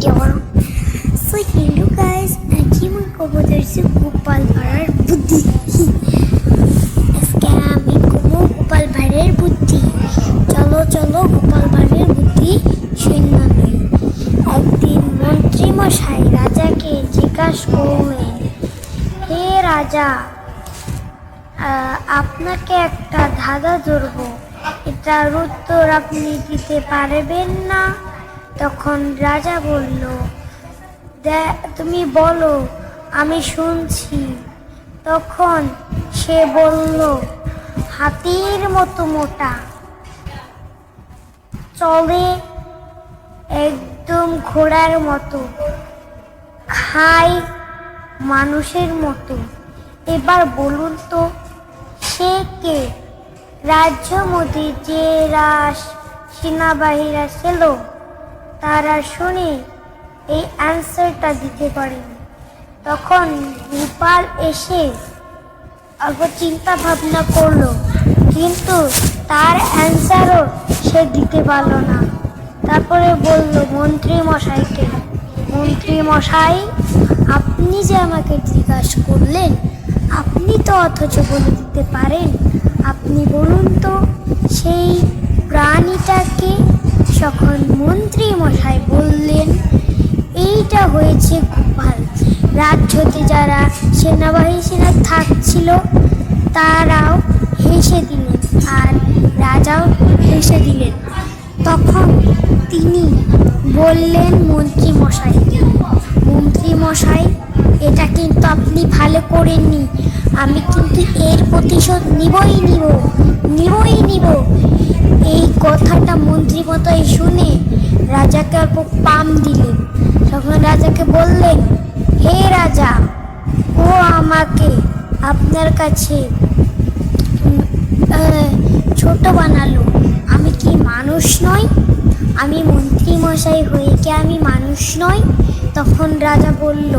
So hello guys আজকে আমি কব ধরছি গোপাল ভাড়ার বুদ্ধি আজকে আমি কব গোপাল ভাড়ের বুদ্ধি চলো চলো গোপাল ভাড়ের বুদ্ধি নেই একদিন মন্ত্রী মশাই রাজাকে জিজ্ঞাসা করলেন হে রাজা আপনাকে একটা ধাঁধা ধরবো এটার উত্তর আপনি দিতে পারবেন না তখন রাজা বলল, "দে- তুমি বলো, আমি শুনছি। তখন সে বলল, হাতির মতো মোটা, চলে একদম ঘোড়ার মতো, খায় মানুষের মতো। এবার বলুন তো, সে কে? রাজ্য মোদী যে রাস সেনাবাহিনীরা ছিল তারা শুনে এই অ্যান্সারটা দিতে পারেনি তখন গোপাল এসে অল্প চিন্তা ভাবনা করল, কিন্তু তার অ্যান্সারও সে দিতে পারল না। তারপরে বলল, মন্ত্রী মশাইকে, মন্ত্রী মশাই, আপনি যে আমাকে জিজ্ঞাসা করলেন, আপনি তো অথচ বলে দিতে পারেন। আপনি বলুন তো, সেই প্রাণীটাকে যখন মন্ত্রী মশাই বললেন, এইটা হয়েছে গোপাল। রাজ্যতে যারা সেনাবাহিনী সেনা থাকছিল, তারাও হেসে দিলেন আর রাজাও হেসে দিলেন। তখন তিনি বললেন মন্ত্রী মশাইকে মন্ত্রী মশাই এটা কিন্তু আপনি ভালো করেননি। আমি কিন্তু এর প্রতিশোধ নিবই নিব নিবই নিব। এই কথাটা মন্ত্রী মতোই শুনে রাজাকে অল্প পাম দিলেন। তখন রাজাকে বললেন, হে রাজা, ও আমাকে আপনার কাছে ছোট বানালো। আমি কি মানুষ নই? আমি মন্ত্রী মশাই হয়ে কি আমি মানুষ নই? তখন রাজা বলল,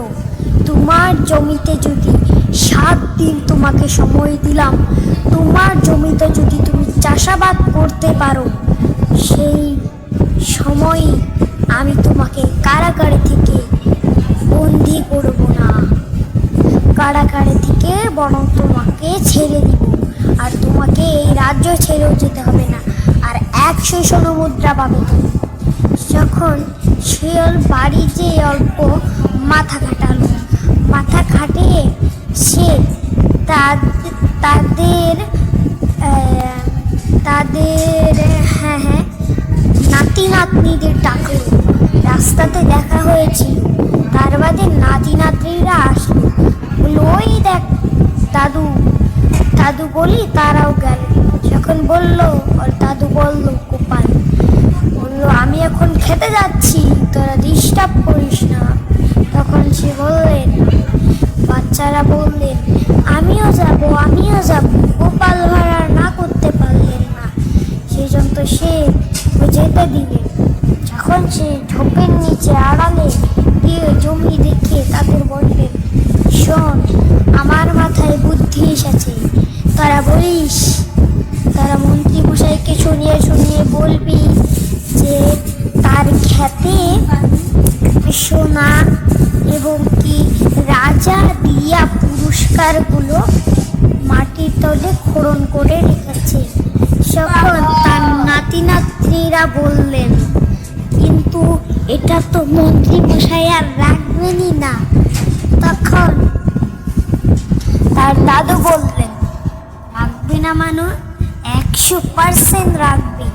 তোমার জমিতে যদি সাত দিন তোমাকে সময় দিলাম। তোমার জমিতে যদি তুমি চাষাবাদ করতে পারো, সেই সময় আমি তোমাকে কারাগারে থেকে বন্দি করব না। কারাগারে থেকে বরং তোমাকে ছেড়ে দিব। আর তোমাকে এই রাজ্য ছেড়েও যেতে হবে না। আর একশো মুদ্রা পাবে তুমি। যখন শিয়াল বাড়ি যে অল্প মাথা খাটালো মাথা খাটিয়ে সে তাদ- তাদের তাদের হ্যাঁ হ্যাঁ নাতি নাতনিদের ডাকলো রাস্তাতে দেখা হয়েছিল তার বাদে নাতি নাতনিরা আসলো ওই দেখ, দাদু। দাদু বলি, তারাও গেল। যখন বলল ওর দাদু বলল, গোপাল। বলল, আমি এখন খেতে যাচ্ছি, তোরা ডিস্টার্ব করিস না। তখন সে বললেন বাচ্চারা বললেন, আমিও যাব আমিও যাব। গোপাল ভাড়া না করতে পারলেন না। সেই জন্য সে যেতে দিলেন। যখন সে ঝোপের নিচে আড়ালে গিয়ে জমি দেখে তাদের বললেন, শোন, আমার মাথায় বুদ্ধি এসেছে। তারা বলিস, তারা মন্ত্রী মশাইকে শুনিয়ে শুনিয়ে বলবি যে তার খ্যাতে সোনা এবং রাজা দিয়া পুরস্কারগুলো মাটির তলে খোড়ন করে রেখেছে। যখন তার নাতি নাতনিরা বললেন, কিন্তু এটা তো মন্ত্রী মশাই আর রাখবেনই না। তখন তার দাদু বললেন, রাখবে না মানুষ একশো পার্সেন্ট রাখবে।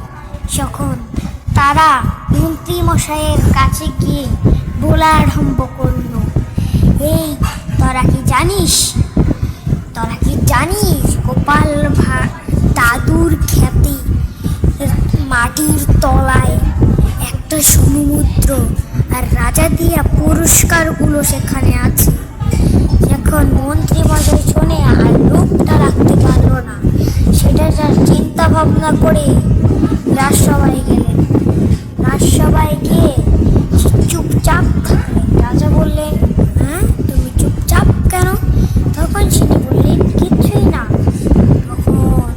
যখন তারা মন্ত্রী মশাইয়ের কাছে গিয়ে বলা আরম্ভ করল, এই তোরা কি জানিস? তোরা কি জানিস গোপাল দাদুর খ্যাতি? মাটির তলায় একটা সমুদ্র আর রাজা দিয়া পুরস্কারগুলো সেখানে আছে। এখন মন্ত্রী মশাই শুনে আর লোকটা রাখতে পারল না। সেটা তার চিন্তা ভাবনা করে রাজসভায় গেলেন। রাজসভায় গিয়ে সে চুপচাপ থাকলেন রাজা বললেন হ্যাঁ তুমি চুপচাপ কেন তখন তিনি বললেন কিছুই না তখন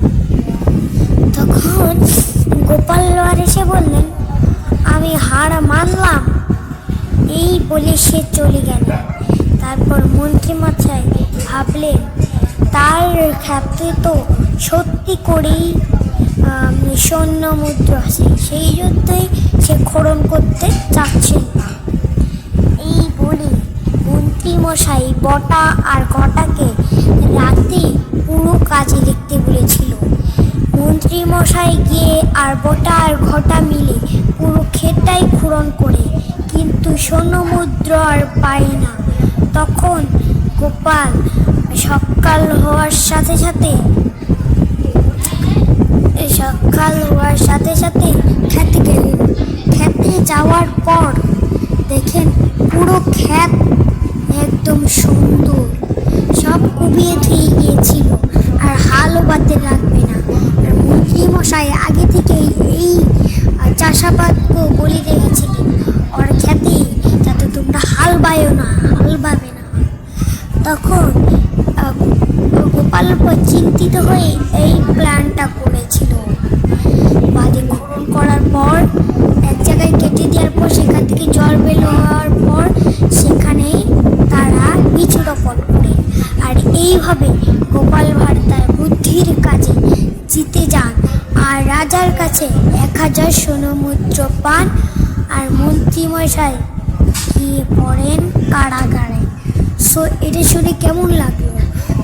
তখন গোপাল লোয়ার এসে বললেন আমি হার মানলাম বলে সে চলে গেল। তারপর মন্ত্রী মাথায় ভাবলেন, তার খ্যাপতে তো সত্যি করেই স্বর্ণ মুদ্রা আছে। সেই জন্যই সে খরণ করতে চাচ্ছেন না। এই বলে মন্ত্রী মশাই বটা আর ঘটাকে রাতে পুরো কাজে দেখতে বলেছিল। মন্ত্রী মশাই গিয়ে আর বটা আর ঘটা মিলে পুরো ক্ষেতটাই পূরণ করে কিন্তু স্বর্ণ মুদ্রা আর পায় না। তখন গোপাল সকাল হওয়ার সাথে সাথে সকাল হওয়ার সাথে সাথে খেতে গেলেন খেতে যাওয়ার পর দেখেন পুরো ক্ষেত একদম সুন্দর। সব কুবিয়ে ধুয়ে গিয়েছিল আর হালও বাদে লাগবে না। আর মন্ত্রী মশাই আগে থেকেই এই চাষাবাদকে বলে রেখেছিলেন। ওর খেতে, যাতে তোমরা হাল বায়ো না, হাল বাবে না। তখন গোপাল চিন্তিত হয়ে এই প্ল্যানটা করেছিল। বাদে খনন করার পর, এক জায়গায় কেটে দেওয়ার পর, সেখান থেকে জল বের হওয়ার পর, সেখানে তারা বীজ করে। আর এইভাবে গোপাল ভাঁড় তার বুদ্ধির কাজে জিতে যান। আর রাজার কাছে এক হাজার সোনমুদ্র পান। আর মন্ত্রীমশাই গিয়ে পড়েন কারাগারে? সো এটা শুনে কেমন লাগল?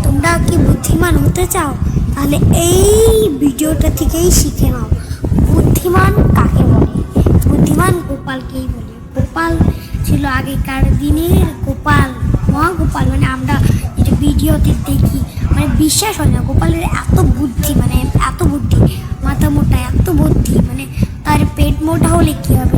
তোমরা কি বুদ্ধিমান হতে চাও? তাহলে এই ভিডিওটা থেকেই শিখে নাও। বুদ্ধিমান কাকে বলে? বুদ্ধিমান গোপালকেই বলে। গোপাল ছিল আগেকার দিনের গোপাল, মহাগোপাল। মানে আমরা যেটা ভিডিওতে দেখি মানে বিশ্বাস হয় না, গোপালের এত বুদ্ধি মানে এত বুদ্ধি, মাথা মোটা, এত বুদ্ধি মানে তার পেট মোটা হলে কী হবে?